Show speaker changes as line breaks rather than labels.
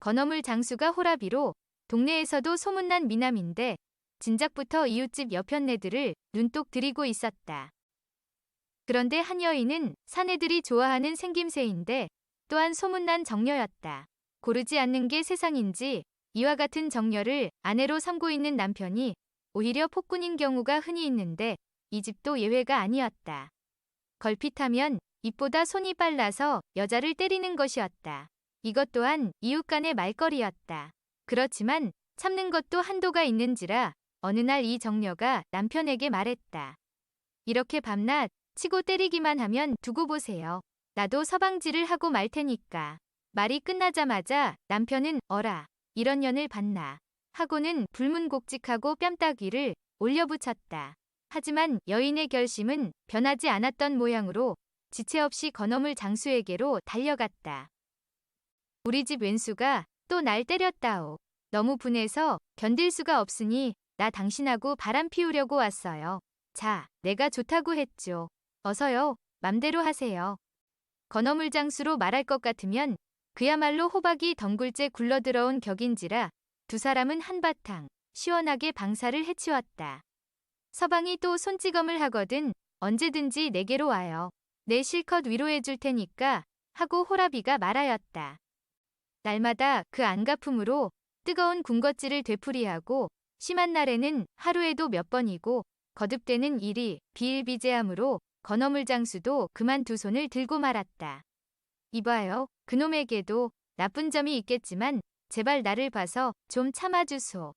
건어물 장수가 호라비로 동네에서도 소문난 미남인데 진작부터 이웃집 여편네들을 눈독 들이고 있었다. 그런데 한 여인은 사내들이 좋아하는 생김새인데 또한 소문난 정녀였다. 고르지 않는 게 세상인지 이와 같은 정녀를 아내로 삼고 있는 남편이 오히려 폭군인 경우가 흔히 있는데 이 집도 예외가 아니었다. 걸핏하면 입보다 손이 빨라서 여자를 때리는 것이었다. 이것 또한 이웃 간의 말거리였다. 그렇지만 참는 것도 한도가 있는지라 어느 날 이 정녀가 남편에게 말했다. 이렇게 밤낮 치고 때리기만 하면 두고 보세요. 나도 서방지를 하고 말 테니까. 말이 끝나자마자 남편은 어라 이런 년을 봤나 하고는 불문곡직하고 뺨따귀를 올려붙였다. 하지만 여인의 결심은 변하지 않았던 모양으로 지체 없이 건어물 장수에게로 달려갔다. 우리 집 왼수가 또 날 때렸다오. 너무 분해서 견딜 수가 없으니 나 당신하고 바람 피우려고 왔어요. 자, 내가 좋다고 했죠. 어서요, 맘대로 하세요. 건어물 장수로 말할 것 같으면 그야말로 호박이 덩굴째 굴러들어온 격인지라 두 사람은 한바탕 시원하게 방사를 해치웠다. 서방이 또 손찌검을 하거든 언제든지 내게로 와요. 내 실컷 위로해 줄 테니까 하고 호라비가 말하였다. 날마다 그 안가품으로 뜨거운 군것질을 되풀이하고 심한 날에는 하루에도 몇 번이고 거듭되는 일이 비일비재하므로 건어물 장수도 그만 두 손을 들고 말았다. 이봐요. 그놈에게도 나쁜 점이 있겠지만 제발 나를 봐서 좀 참아주소.